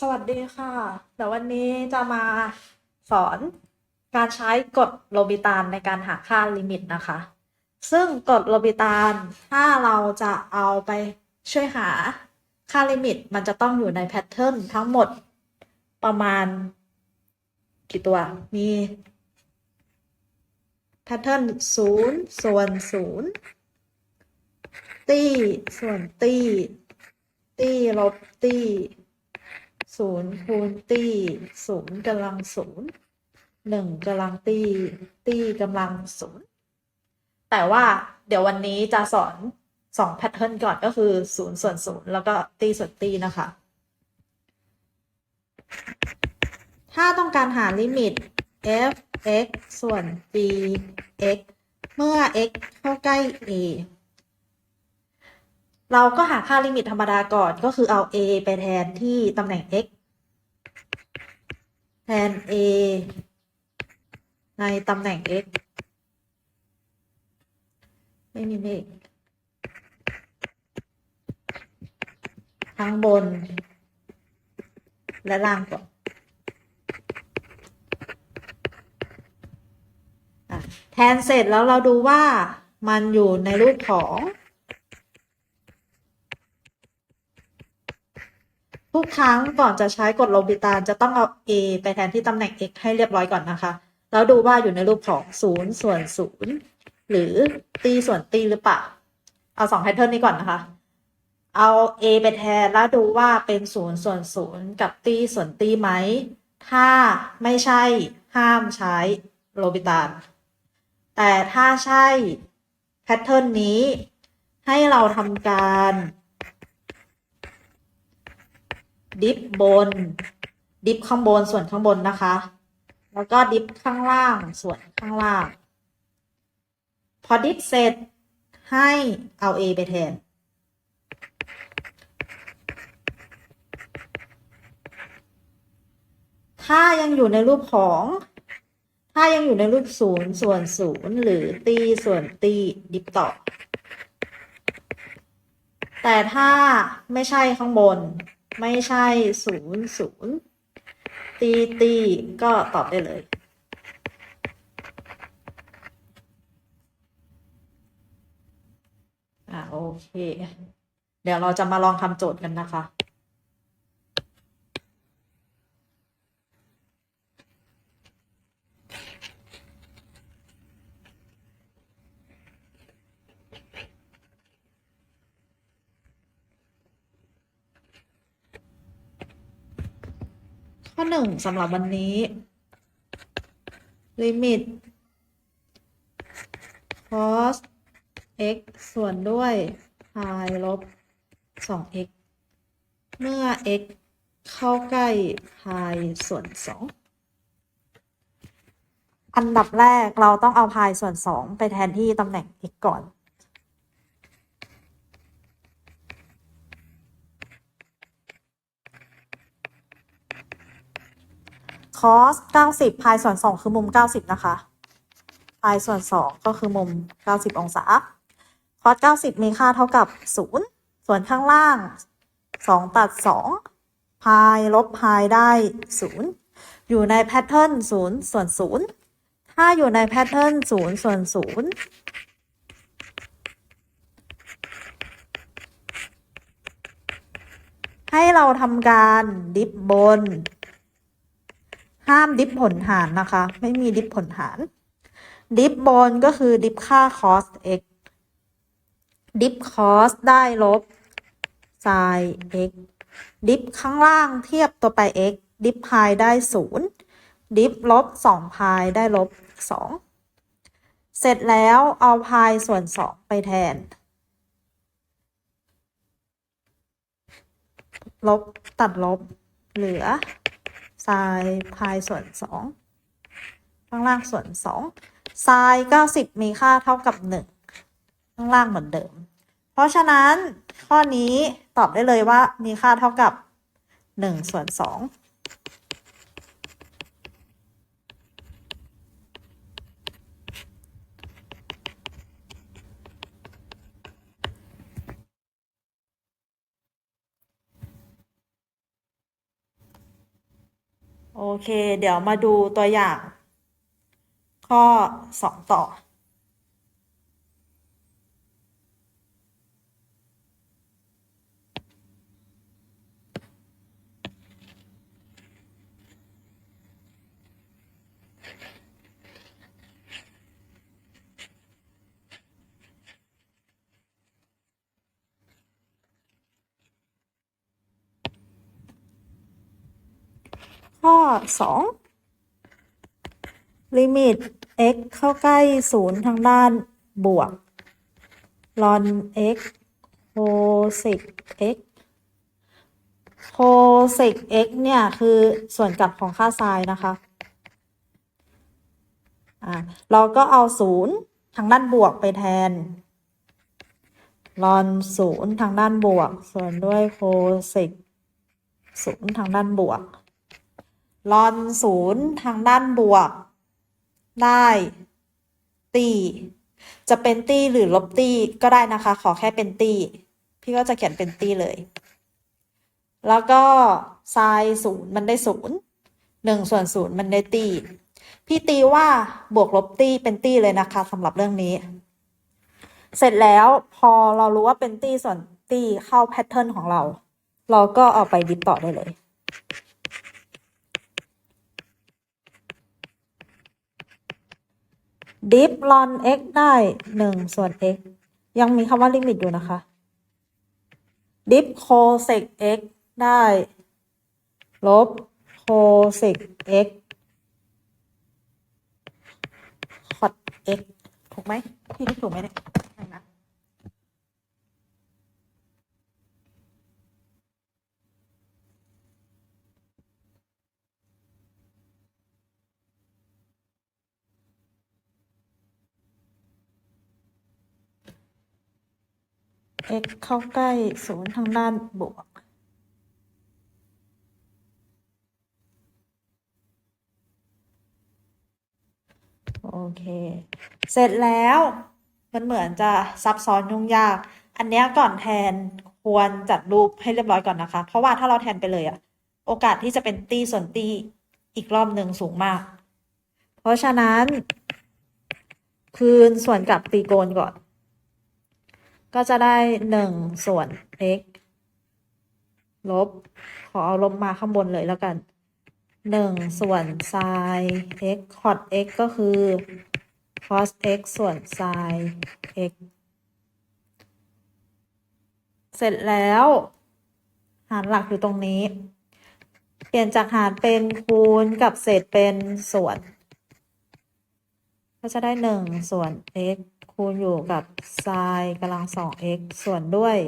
สวัสดีค่ะ เดี๋ยววันนี้จะมาสอนการใช้กฎโลบิตานในการหาค่าลิมิตนะคะ ซึ่งกฎโลบิตานถ้าเราจะเอาไปช่วยหาค่าลิมิต มันจะต้องอยู่ในแพทเทิร์นทั้งหมดประมาณ กี่ตัว มีแพทเทิร์นศูนย์ส่วนศูนย์ตี้ส่วนตี้ตี้ลบตี้ ศูนย์คูณตี้ศูนย์กำลังศูนย์หนึ่งกำลังตี้ตี้กำลังศูนย์แต่ว่าเดี๋ยววันนี้จะสอนสองแพทเทิร์นก่อนก็คือศูนย์ส่วนศูนย์แล้วก็ตี้ส่วนตี้นะคะ ถ้าต้องการหาลิมิต f x ส่วน g x เมื่อ x เข้าใกล้ a เราก็หาค่าลิมิตธรรมดาก่อนก็คือเอา a ไปแทนที่ตำแหน่ง x แทน a ในตำแหน่ง x ไม่มีเลขทั้งบน และล่างก่อนแทนเสร็จแล้วเราดูว่ามันอยู่ในรูปของ ทุกครั้งก่อนจะใช้กฎโลบิตานจะต้องเอา a ไปแทนที่ตำแหน่ง x ให้เรียบร้อยก่อนนะคะ แล้วดูว่าอยู่ในรูปของ 0 ส่วน 0 หรือตีส่วนตีหรือเปล่า เอาสองแพทเทิร์นนี้ก่อนนะคะ เอา a ไปแทนแล้วดูว่าเป็น 0 ส่วน 0 กับตีส่วนตีไหม ถ้าไม่ใช่ห้ามใช้โลบิตานแต่ถ้าใช่แพทเทิร์นนี้ให้เราทำการ ดิฟบน ดิฟข้างบนส่วนข้างบนนะคะ แล้วก็ดิฟข้างล่างส่วนข้างล่าง พอดิฟเสร็จให้เอา A ไปแทน ถ้ายังอยู่ในรูปของ ถ้ายังอยู่ในรูปศูนย์ส่วนศูนย์หรือตีส่วนตีดิฟต่อ แต่ถ้าไม่ใช่ข้างบน ไม่ใช่ศูนย์ศูนย์ตีตีก็ตอบได้เลย อ่าโอเค เดี๋ยวเราจะมาลองทำโจทย์กันนะคะ อหนึ่งสำหรับวันนี้ลิมิต cos x ส่วนด้วย pi ลบ 2x เมื่อ x เข้าใกล้ pi ส่วน 2 อันดับแรกเราต้องเอา pi ส่วน 2 ไปแทนที่ตำแหน่ง x ก่อน cos 90 pi ส่วน 2 คือมุม 90 นะคะ pi ส่วน 2 ก็คือมุม 90 องศา cos 90 มีค่าเท่ากับ 0 ส่วนข้างล่าง 2 ตัด2 pi ลบ pi ได้ 0 อยู่ในแพทเทิร์น 0 ส่วน 0 ถ้าอยู่ในแพทเทิร์น 0 ส่วน 0ให้เราทำการดิฟบน ห้ามดิฟผลหารนะคะ ไม่มีดิฟผลหาร ดิฟบนก็คือดิฟค่า cos x ดิฟ cos ได้ลบ sin x ดิฟข้างล่างเทียบตัวไป x ดิฟ pi ได้0ดิฟลบ2 pi ได้ลบ2เสร็จแล้วเอา pi ส่วน2ไปแทน ลบตัดลบเหลือ ไซน์พายส่วนสองข้างล่างส่วนสองไซน์เก้าสิบมีค่าเท่ากับหนึ่งข้างล่างเหมือนเดิม เพราะฉะนั้นข้อนี้ตอบได้เลยว่ามีค่าเท่ากับหนึ่งส่วนสอง โอเค เดี๋ยวมาดูตัวอย่าง ข้อสองต่อ ข้อสองลิมิต x เข้าใกล้ศูนย์ทางด้านบวกลอน x โคสิก x โคสิก x เนี่ย คือส่วนกลับของค่าไซน์นะคะอ่าเราก็เอาศูนย์ทางด้านบวกไปแทนลอนศูนย์ทางด้านบวก ส่วนด้วยโคสิกศูนย์ทางด้านบวก ลอนศูนย์ทางด้านบวก ได้ตีจะเป็นตีหรือลบตีก็ได้นะคะ ขอแค่เป็นตีพี่ก็จะเขียนเป็นตีเลย แล้วก็ไซน์ศูนย์มันได้ศูนย์หนึ่งส่วนศูนย์มันได้ตีพี่ตีว่าบวกลบตีเป็นตีเลยนะคะสำหรับเรื่องนี้ เสร็จแล้วพอเรารู้ว่าเป็นตีส่วนตีเข้าแพทเทิร์นของเรา เราก็เอาไปดิฟต่อได้เลย ดิฟลอน x ได้หนึ่งส่วน x ยังมีคำว่าลิมิตอยู่นะคะดิฟโคเซก x ได้ ลบโคเซก x คอด x ถูกไหมพี่ถูกไหมเนี่ยไม่นะ x เข้าใกล้ศูนย์ทางด้านบวก โอเค เสร็จแล้วมันเหมือนจะซับซ้อนยุ่งยาก อันเนี้ยก่อนแทนควรจัดรูปให้เรียบร้อยก่อนนะคะ เพราะว่าถ้าเราแทนไปเลยอะโอกาสที่จะเป็นตีส่วนตีอีกรอบหนึ่งสูงมาก เพราะฉะนั้น คืนส่วนกลับตีโกนก่อน ก็จะได้หนึ่งส่วน x ลบ ขอเอาลบมาข้างบนเลยแล้วกันหนึ่งส่วน sin x cos x ก็คือ cos x ส่วน sin x เสร็จแล้ว หารหลักอยู่ตรงนี้ เปลี่ยนจากหารเป็นคูณกับเศษเป็นส่วน ก็จะได้หนึ่งส่วน x คูณอยู่กับ sin กำลังสอง x ส่วนด้วย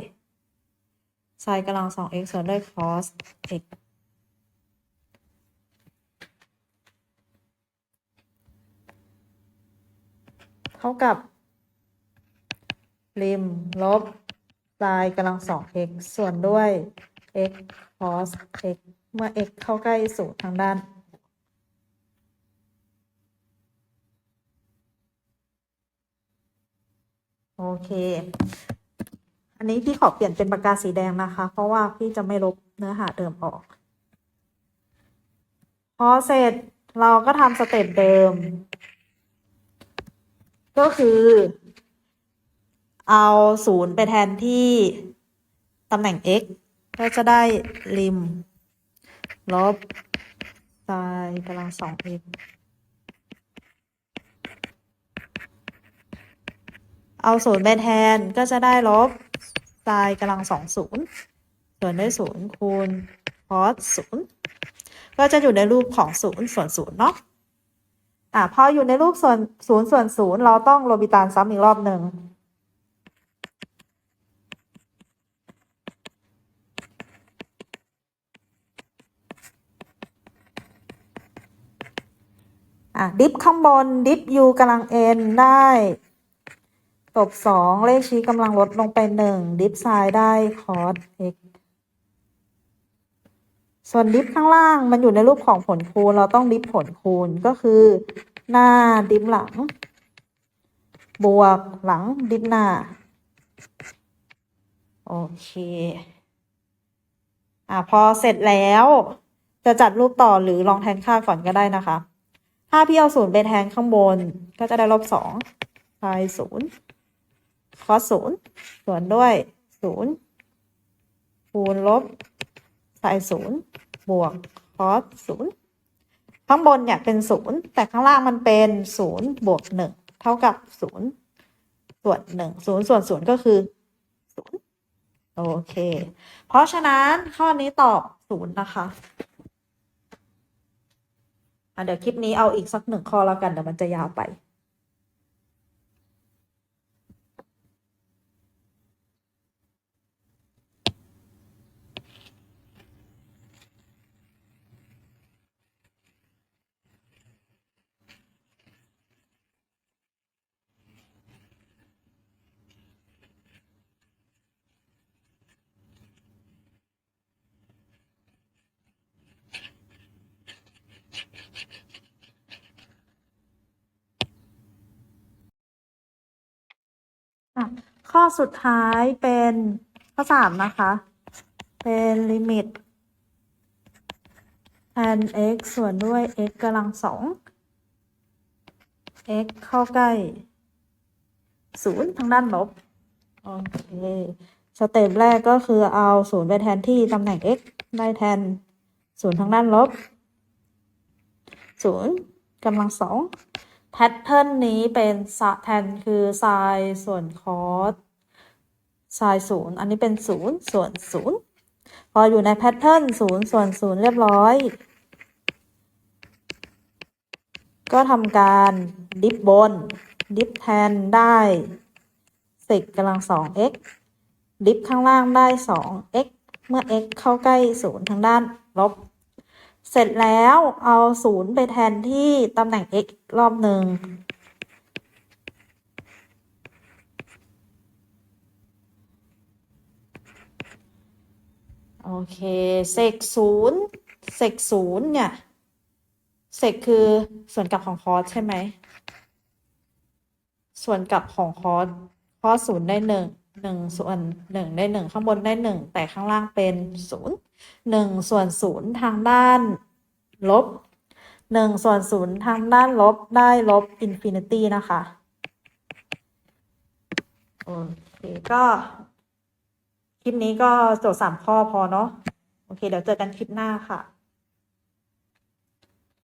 sin กำลังสอง x ส่วนด้วย cos x เท่ากับ ริมลบ sin กำลังสอง x ส่วนด้วย x cos x เมื่อ x เข้าใกล้ศูนย์ทางด้าน โอเค อันนี้พี่ขอเปลี่ยนเป็นปากกาสีแดงนะคะ เพราะว่าพี่จะไม่ลบเนื้อหาเดิมออก พอเสร็จเราก็ทำสเต็ปเดิม ก็คือ เอาศูนย์ไปแทนที่ตำแหน่ง x ก็จะได้ริม ลบ sin กำลังสอง x เอาศูนย์ไปแทนก็จะได้ลบ sin กำลังสองศูนย์ส่วนด้วยศูนย์คูณ cos ศูนย์ก็จะอยู่ในรูปของศูนย์ส่วนศูนย์เนาะอะพออยู่ในรูปส่วนศูนย์ส่วนศูนย์เราต้องโรบิตานซ้ำอีกรอบหนึ่งอะดิฟข้างบนดิฟ u กำลัง n ได้ ตบสองเลขชี้กำลังลดลงไปหนึ่งดิฟไซน์ได้ cos x ส่วนดิฟข้างล่างมันอยู่ในรูปของผลคูณ เราต้องดิฟผลคูณก็คือ หน้าดิฟหลัง บวกหลังดิฟหน้า โอเค อะพอเสร็จแล้ว จะจัดรูปต่อหรือลองแทนค่าก่อนก็ได้นะคะ ถ้าพี่เอาศูนย์ไปแทนข้างบนก็จะได้ลบสองไซน์ศูนย์ คอสศูนย์ส่วนด้วยศูนย์คูณลบไซน์ศูนย์บวกคอสศูนย์ข้างบนเนี่ยเป็นศูนย์แต่ข้างล่างมันเป็นศูนย์บวกหนึ่งเท่ากับศูนย์ส่วนหนึ่งศูนย์ส่วนศูนย์ก็คือศูนย์โอเค เพราะฉะนั้นข้อนี้ตอบศูนย์นะคะเดี๋ยวคลิปนี้เอาอีกสักหนึ่งข้อแล้วกันเดี๋ยวมันจะยาวไป อะ ข้อสุดท้ายเป็นข้อสามนะคะ เป็นลิมิตแทน x ส่วนด้วย x กำลังสอง x เข้าใกล้ศูนย์ทางด้านลบ โอเค สเต็ปแรกก็คือเอาศูนย์ไปแทนที่ตำแหน่ง x ได้แทนศูนย์ทางด้านลบศูนย์กำลังสองแพทเทิร์นนี้เป็นแทนคือไซน์ส่วนคอส ไซน์ศูนย์อันนี้เป็นศูนย์ส่วนศูนย์พออยู่ในแพทเทิร์นศูนย์ส่วนศูนย์เรียบร้อย ก็ทำการดิฟบน ดิฟแทนได้สิกกำลังสอง x ดิฟข้างล่างได้สอง x เมื่อ x เข้าใกล้ศูนย์ทางด้านลบ เสร็จแล้วเอาศูนย์ไปแทนที่ตำแหน่ง x อีกรอบหนึ่ง โอเคเซกศูนย์เซกศูนย์เนี่ยเซกคือส่วนกลับของคอสใช่ไหม ส่วนกลับของคอสคอสศูนย์ได้หนึ่งหนึ่งส่วนหนึ่งได้หนึ่งข้างบนได้หนึ่งแต่ข้างล่างเป็นศูนย์หนึ่งส่วนศูนย์ทางด้านลบหนึ่งส่วนศูนย์ทางด้านลบได้ลบอินฟินิตี้นะคะ โอเค ก็ คลิปนี้ก็โจทย์สามข้อพอเนาะ โอเค เดี๋ยวเจอกันคลิปหน้าค่ะ